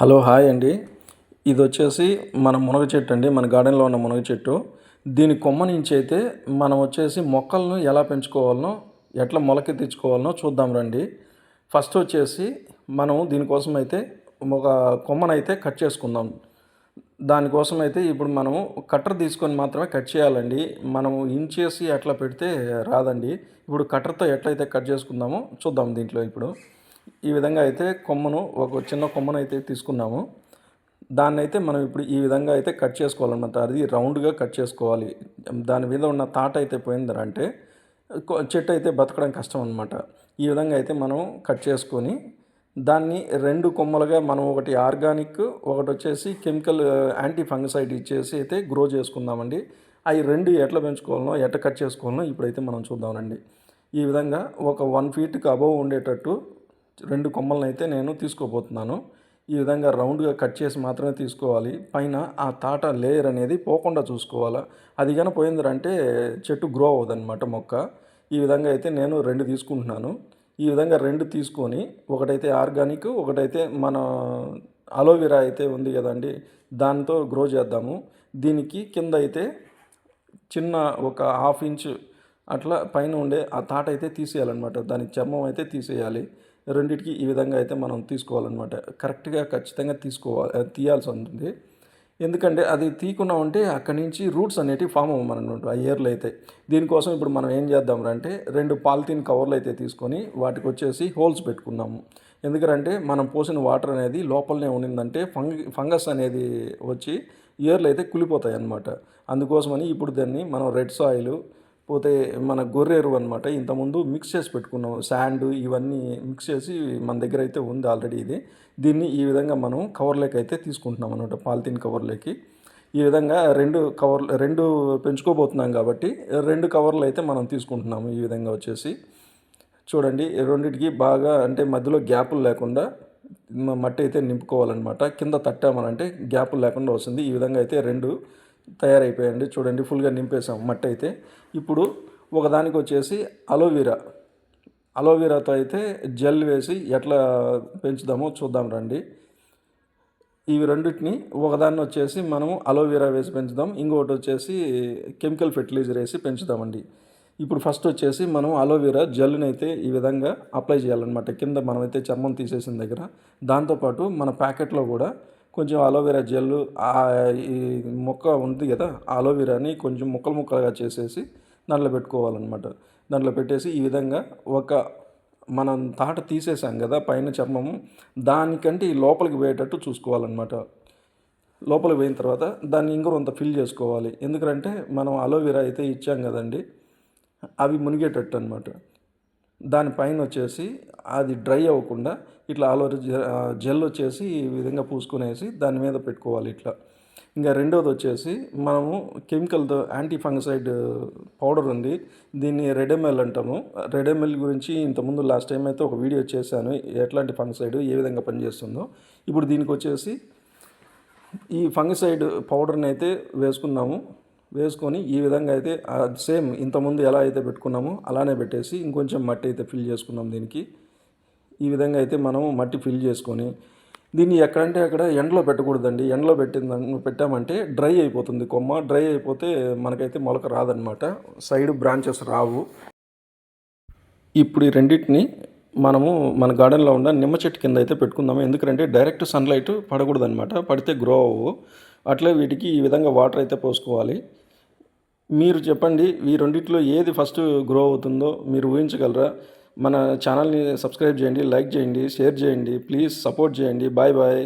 Hello hi అండి. ఇది వచ్చేసి మన మునగ చెట్టు అండి మన గార్డెన్లో ఉన్న మునగ చెట్టు. దీని కొమ్మ నుంచి అయితే మనం వచ్చేసి మొక్కలను ఎలా పెంచుకోవాలనో ఎట్లా మొలకెత్తించుకోవాలనో చూద్దాం రండి. ఫస్ట్ వచ్చేసి మనం దీనికోసం అయితే ఒక కొమ్మనైతే కట్ చేసుకుందాం. దానికోసం అయితే ఇప్పుడు మనము కట్టర్ తీసుకొని మాత్రమే కట్ చేయాలండి. మనము ఇంచేసి అట్లా పెడితే రాదండి. ఇప్పుడు కట్టర్తో ఎట్లయితే కట్ చేసుకుందామో చూద్దాం దీంట్లో ఇప్పుడు. ఈ విధంగా అయితే కొమ్మను ఒక చిన్న కొమ్మను అయితే తీసుకున్నాము. దాన్ని అయితే మనం ఇప్పుడు ఈ విధంగా అయితే కట్ చేసుకోవాలన్నమాట. అది రౌండ్గా కట్ చేసుకోవాలి. దాని మీద ఉన్న తాట అయితే పోయిందంటే అంటే చెట్టు అయితే బతకడం కష్టం అనమాట ఈ విధంగా అయితే మనం కట్ చేసుకొని దాన్ని రెండు కొమ్మలుగా మనం ఒకటి ఆర్గానిక్ ఒకటి వచ్చేసి కెమికల్ యాంటీ ఫంగసైడ్ ఇచ్చేసి అయితే గ్రో చేసుకుందామండి. అవి రెండు ఎట్లా పెంచుకోవాలనో ఎట్లా కట్ చేసుకోవాలనో ఇప్పుడైతే మనం చూద్దామండి ఈ విధంగా ఒక వన్ ఫీట్కి అబవ్ ఉండేటట్టు రెండు కొమ్మలను అయితే నేను తీసుకోబోతున్నాను. ఈ విధంగా రౌండ్గా కట్ చేసి మాత్రమే తీసుకోవాలి. పైన ఆ తాట లేయర్ అనేది పోకుండా చూసుకోవాలా. అది కానీ పోయిందంటే చెట్టు గ్రో అవ్వదన్నమాట మొక్క. ఈ విధంగా అయితే నేను రెండు తీసుకుంటున్నాను. ఈ విధంగా రెండు తీసుకొని ఒకటైతే ఆర్గానిక్ ఒకటైతే మన అలోవెరా అయితే ఉంది కదండి దాంతో గ్రో చేద్దాము. దీనికి కింద అయితే చిన్న ఒక హాఫ్ ఇంచ్ అట్లా పైన ఉండే ఆ తాట అయితే తీసేయాలన్నమాట. దాని చర్మం అయితే తీసేయాలి. రెండింటికి ఈ విధంగా అయితే మనం తీసుకోవాలన్నమాట. కరెక్ట్గా ఖచ్చితంగా తీసుకోవాలి తీయాల్సి ఉంటుంది. ఎందుకంటే అది తీయకుండా ఉంటే అక్కడి నుంచి రూట్స్ అనేటివి ఫామ్ అవ్వమన్నమాట ఆ ఇయర్లో అయితే. దీనికోసం ఇప్పుడు మనం ఏం చేద్దాం అంటే రెండు పాలిథిన్ కవర్లు అయితే తీసుకొని వాటికి వచ్చేసి హోల్స్ పెట్టుకున్నాము. ఎందుకంటే మనం పోసిన వాటర్ అనేది లోపలనే ఉండిందంటే ఫంగ ఫంగస్ అనేది వచ్చి ఇయర్లు అయితే కులిపోతాయి అన్నమాట అందుకోసమని ఇప్పుడు దాన్ని మనం రెడ్ సాయిల్ పోతే మన గొర్రెరు అనమాట ఇంతకుముందు మిక్స్ చేసి పెట్టుకున్నాం. శాండ్ ఇవన్నీ మిక్స్ చేసి మన దగ్గర అయితే ఉంది ఆల్రెడీ ఇది. దీన్ని ఈ విధంగా మనం కవర్లోకి అయితే తీసుకుంటున్నాం అనమాట పాలిథిన్ కవర్లోకి ఈ విధంగా రెండు కవర్ రెండు పెంచుకోబోతున్నాం కాబట్టి రెండు కవర్లు అయితే మనం తీసుకుంటున్నాము ఈ విధంగా వచ్చేసి. చూడండి రెండింటికి బాగా అంటే మధ్యలో గ్యాపులు లేకుండా మట్టి అయితే నింపుకోవాలన్నమాట. కింద తట్టామనంటే గ్యాపులు లేకుండా వస్తుంది. ఈ విధంగా అయితే రెండు తయారైపోయాయండి. చూడండి ఫుల్గా నింపేసాం మట్టి అయితే. ఇప్పుడు ఒకదానికి వచ్చేసి అలోవీరా అలోవీరాతో అయితే జెల్ వేసి ఎట్లా పెంచుదామో చూద్దాం రండి. ఇవి రెండింటిని ఒకదాన్ని వచ్చేసి మనము అలోవీరా వేసి పెంచుదాం. ఇంకొకటి వచ్చేసి కెమికల్ ఫెర్టిలైజర్ వేసి పెంచుదామండి. ఇప్పుడు ఫస్ట్ వచ్చేసి మనం అలోవెరా జెల్ని అయితే ఈ విధంగా అప్లై చేయాలన్నమాట. కింద మనమైతే చర్మం తీసేసిన దగ్గర. దాంతోపాటు మన ప్యాకెట్లో కూడా కొంచెం అలోవెరా జెల్ ఈ మొక్క ఉంది కదా అలోవెరాని కొంచెం ముక్కలు ముక్కలుగా చేసేసి దాంట్లో పెట్టుకోవాలన్నమాట. దాంట్లో పెట్టేసి ఈ విధంగా ఒక మనం తాట తీసేసాం కదా పైన చర్మము దానికంటే ఈ లోపలికి పోయేటట్టు చూసుకోవాలన్నమాట. లోపలికి పోయిన తర్వాత దాన్ని ఇంకొంత ఫిల్ చేసుకోవాలి. ఎందుకంటే మనం అలోవెరా అయితే ఇచ్చాం కదండి అవి మునిగేటట్టు అనమాట దానిపైన వచ్చేసి అది డ్రై అవ్వకుండా ఇట్లా ఆలోర జెల్ వచ్చేసి ఈ విధంగా పూసుకునేసి దాని మీద పెట్టుకోవాలి ఇట్లా. ఇంకా రెండోది వచ్చేసి మనము కెమికల్తో యాంటీ ఫంగసైడ్ పౌడర్ ఉంది. దీన్ని రెడెమెల్ అంటాము. రెడెమెల్ గురించి ఇంతకుముందు లాస్ట్ టైం అయితే ఒక వీడియో చేశాను. ఎట్లాంటి ఫంగసైడ్ ఏ విధంగా పనిచేస్తుందో. ఇప్పుడు దీనికి వచ్చేసి ఈ ఫంగసైడ్ పౌడర్ని అయితే వేసుకున్నాము. వేసుకొని ఈ విధంగా అయితే సేమ్ ఇంతకుముందు ఎలా అయితే పెట్టుకున్నామో అలానే పెట్టేసి ఇంకొంచెం మట్టి అయితే ఫిల్ చేసుకున్నాం దీనికి. ఈ విధంగా అయితే మనము మట్టి ఫిల్ చేసుకొని దీన్ని ఎక్కడంటే అక్కడ ఎండలో పెట్టకూడదండి. ఎండలో పెట్టిందని పెట్టామంటే డ్రై అయిపోతుంది కొమ్మ. డ్రై అయిపోతే మనకైతే మొలక రాదనమాట. సైడ్ బ్రాంచెస్ రావు. ఇప్పుడు ఈ రెండింటిని మనము మన గార్డెన్లో ఉన్న నిమ్మ చెట్టు కింద అయితే పెట్టుకుందాము. ఎందుకంటే డైరెక్ట్ సన్లైట్ పడకూడదు అనమాట పడితే గ్రో అవ్వవు. అట్లే వీటికి ఈ విధంగా వాటర్ అయితే పోసుకోవాలి. మీరు చెప్పండి ఈ రెండిట్లో ఏది ఫస్ట్ గ్రో అవుతుందో మీరు ఊహించగలరా? మన ఛానల్ని సబ్స్క్రైబ్ చేయండి లైక్ చేయండి షేర్ చేయండి ప్లీజ్ సపోర్ట్ చేయండి. Bye bye